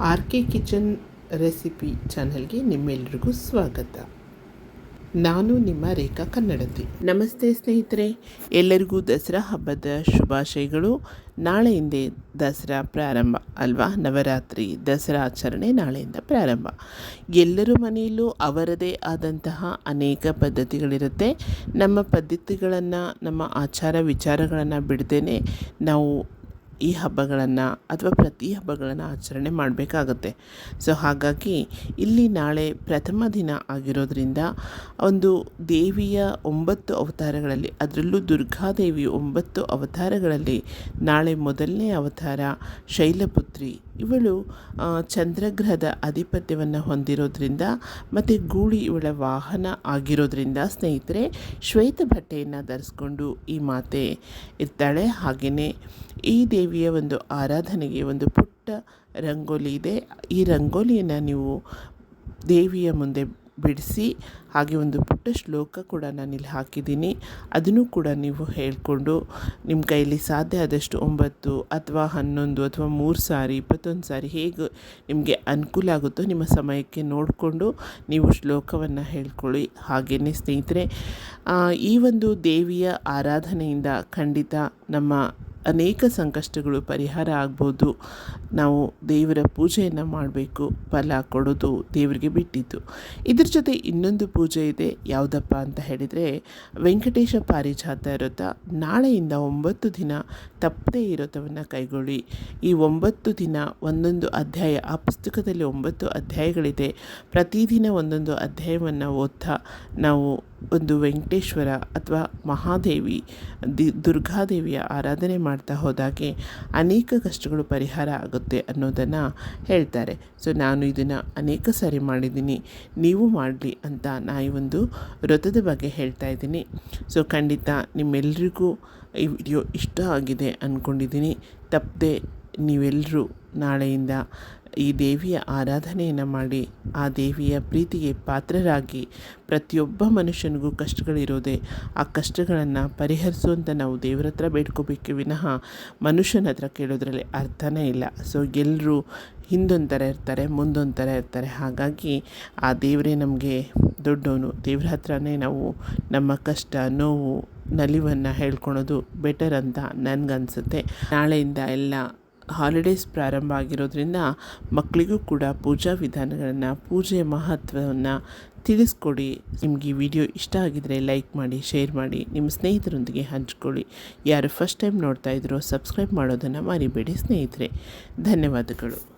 R K kitchen recipe ಚಾನಲ್ಗೆ ನಿಮ್ಮೆಲ್ರಿಗೂ ಸ್ವಾಗತ. ನಾನು ನಿಮ್ಮ ರೇಖಾ ಕನ್ನಡತಿ. ನಮಸ್ತೆ ಸ್ನೇಹಿತರೆ, ಎಲ್ಲರಿಗೂ ದಸರಾ ಹಬ್ಬದ ಶುಭಾಶಯಗಳು. ನಾಳೆಯಿಂದ ದಸರಾ ಪ್ರಾರಂಭ ಅಲ್ವಾ? ನವರಾತ್ರಿ ದಸರಾ ಆಚರಣೆ ನಾಳೆಯಿಂದ ಪ್ರಾರಂಭ. ಎಲ್ಲರ ಮನೆಯಲ್ಲೂ ಅವರದೇ ಆದಂತಹ ಅನೇಕ ಪದ್ಧತಿಗಳಿರುತ್ತೆ. ನಮ್ಮ ಪದ್ಧತಿಗಳನ್ನು, ನಮ್ಮ ಆಚಾರ ವಿಚಾರಗಳನ್ನು ಬಿಡದೇ ನಾವು ಈ ಹಬ್ಬಗಳನ್ನು ಅಥವಾ ಪ್ರತಿ ಹಬ್ಬಗಳನ್ನು ಆಚರಣೆ ಮಾಡಬೇಕಾಗತ್ತೆ. ಸೊ ಹಾಗಾಗಿ ಇಲ್ಲಿ ನಾಳೆ ಪ್ರಥಮ ದಿನ ಆಗಿರೋದ್ರಿಂದ ಒಂದು ದೇವಿಯ ಒಂಬತ್ತು ಅವತಾರಗಳಲ್ಲಿ, ಅದರಲ್ಲೂ ದುರ್ಗಾದೇವಿ ಒಂಬತ್ತು ಅವತಾರಗಳಲ್ಲಿ ನಾಳೆ ಮೊದಲನೇ ಅವತಾರ ಶೈಲಪುತ್ರಿ ಇವಳು ಚಂದ್ರಗ್ರಹದ ಆಧಿಪತ್ಯವನ್ನು ಹೊಂದಿರೋದ್ರಿಂದ ಮತ್ತು ಗೂಳಿ ಇವಳ ವಾಹನ ಆಗಿರೋದ್ರಿಂದ ಸ್ನೇಹಿತರೆ, ಶ್ವೇತ ಬಟ್ಟೆಯನ್ನು ಧರಿಸ್ಕೊಂಡು ಈ ಮಾತೆ ಇರ್ತಾಳೆ. ಹಾಗೆಯೇ ಈ ದೇವಿಯ ಒಂದು ಆರಾಧನೆಗೆ ಒಂದು ಪುಟ್ಟ ರಂಗೋಲಿ ಇದೆ. ಈ ರಂಗೋಲಿಯನ್ನು ನೀವು ದೇವಿಯ ಮುಂದೆ ಬಿಡಿಸಿ, ಹಾಗೆ ಒಂದು ಪುಟ್ಟ ಶ್ಲೋಕ ಕೂಡ ನಾನಿಲ್ಲಿ ಹಾಕಿದ್ದೀನಿ. ಅದನ್ನು ಕೂಡ ನೀವು ಹೇಳಿಕೊಂಡು ನಿಮ್ಮ ಕೈಯಲ್ಲಿ ಸಾಧ್ಯ ಆದಷ್ಟು ಒಂಬತ್ತು ಅಥವಾ ಹನ್ನೊಂದು ಅಥವಾ ಮೂರು ಸಾರಿ, ಇಪ್ಪತ್ತೊಂದು ಸಾರಿ ಹೇಗೆ ನಿಮಗೆ ಅನುಕೂಲ ಆಗುತ್ತೋ ನಿಮ್ಮ ಸಮಯಕ್ಕೆ ನೋಡಿಕೊಂಡು ನೀವು ಶ್ಲೋಕವನ್ನು ಹೇಳ್ಕೊಳ್ಳಿ. ಹಾಗೆಯೇ ಸ್ನೇಹಿತರೆ ಈ ಒಂದು ದೇವಿಯ ಆರಾಧನೆಯಿಂದ ಖಂಡಿತ ನಮ್ಮ ಅನೇಕ ಸಂಕಷ್ಟಗಳು ಪರಿಹಾರ ಆಗ್ಬೋದು. ನಾವು ದೇವರ ಪೂಜೆಯನ್ನು ಮಾಡಬೇಕು, ಫಲ ಕೊಡೋದು ದೇವರಿಗೆ ಬಿಟ್ಟಿದ್ದು. ಇದ್ರ ಜೊತೆ ಇನ್ನೊಂದು ಪೂಜೆ ಇದೆ, ಯಾವುದಪ್ಪ ಅಂತ ಹೇಳಿದರೆ ವೆಂಕಟೇಶ ಪಾರಿಜಾತ ವ್ರತ. ನಾಳೆಯಿಂದ ಒಂಬತ್ತು ದಿನ ತಪ್ಪದೇ ಇರೋತವನ್ನು ಕೈಗೊಳ್ಳಿ. ಈ ಒಂಬತ್ತು ದಿನ ಒಂದೊಂದು ಅಧ್ಯಾಯ, ಆ ಪುಸ್ತಕದಲ್ಲಿ ಒಂಬತ್ತು ಅಧ್ಯಾಯಗಳಿದೆ. ಪ್ರತಿದಿನ ಒಂದೊಂದು ಅಧ್ಯಾಯವನ್ನು ಓದ್ತಾ ನಾವು ಒಂದು ವೆಂಕಟೇಶ್ವರ ಅಥವಾ ಮಹಾದೇವಿ, ದಿ ದುರ್ಗಾದೇವಿಯ ಆರಾಧನೆ ಮಾಡ್ತಾ ಹೋದಾಗೆ ಅನೇಕ ಕಷ್ಟಗಳು ಪರಿಹಾರ ಆಗುತ್ತೆ ಅನ್ನೋದನ್ನು ಹೇಳ್ತಾರೆ. ಸೊ, ನಾನು ಇದನ್ನು ಅನೇಕ ಸಾರಿ ಮಾಡಿದ್ದೀನಿ, ನೀವು ಮಾಡಲಿ ಅಂತ ನಾ ಈ ಒಂದು ವ್ರತದ ಬಗ್ಗೆ ಹೇಳ್ತಾ ಇದ್ದೀನಿ. ಸೊ, ಖಂಡಿತ ನಿಮ್ಮೆಲ್ರಿಗೂ ಈ ವಿಡಿಯೋ ಇಷ್ಟ ಆಗಿದೆ ಅಂದ್ಕೊಂಡಿದ್ದೀನಿ ತಪ್ಪದೆ ನೀವೆಲ್ಲರೂ ನಾಳೆಯಿಂದ ಈ ದೇವಿಯ ಆರಾಧನೆಯನ್ನು ಮಾಡಿ, ಆ ದೇವಿಯ ಪ್ರೀತಿಗೆ ಪಾತ್ರರಾಗಿ ಪ್ರತಿಯೊಬ್ಬ ಮನುಷ್ಯನಿಗೂ ಕಷ್ಟಗಳಿರೋದೆ, ಆ ಕಷ್ಟಗಳನ್ನು ಪರಿಹರಿಸುವಂತ ನಾವು ದೇವರ ಹತ್ರ ಬೇಡ್ಕೋಬೇಕೆ. ವಿನಃ ಮನುಷ್ಯನ ಹತ್ರ ಕೇಳೋದ್ರಲ್ಲಿ ಅರ್ಥನೇ ಇಲ್ಲ. ಸೊ ಎಲ್ಲರೂ ಹಿಂದೊಂಥರ ಇರ್ತಾರೆ ಮುಂದೊಂಥರ ಇರ್ತಾರೆ. ಹಾಗಾಗಿ ಆ ದೇವರೇ ನಮಗೆ ದೊಡ್ಡವನು. ದೇವ್ರ ಹತ್ರನೇ ನಾವು ನಮ್ಮ ಕಷ್ಟ, ನೋವು, ನಲಿವನ್ನು ಹೇಳ್ಕೊಳೋದು ಬೆಟರ್ ಅಂತ ನನಗನ್ಸುತ್ತೆ. ನಾಳೆಯಿಂದ ಎಲ್ಲ ಹಾಲಿಡೇಸ್ ಪ್ರಾರಂಭ ಆಗಿರೋದ್ರಿಂದ ಮಕ್ಕಳಿಗೂ ಕೂಡ ಪೂಜಾ ವಿಧಾನಗಳನ್ನು, ಪೂಜೆಯ ಮಹತ್ವವನ್ನು ತಿಳಿಸ್ಕೊಡಿ. ನಿಮಗೆ ವಿಡಿಯೋ ಇಷ್ಟ ಆಗಿದರೆ ಲೈಕ್ ಮಾಡಿ, ಶೇರ್ ಮಾಡಿ, ನಿಮ್ಮ ಸ್ನೇಹಿತರೊಂದಿಗೆ ಹಂಚ್ಕೊಳ್ಳಿ. ಯಾರು ಫಸ್ಟ್ ಟೈಮ್ ನೋಡ್ತಾ ಇದ್ರೋ ಸಬ್ಸ್ಕ್ರೈಬ್ ಮಾಡೋದನ್ನು ಮರಿಬೇಡಿ ಸ್ನೇಹಿತರೆ. ಧನ್ಯವಾದಗಳು.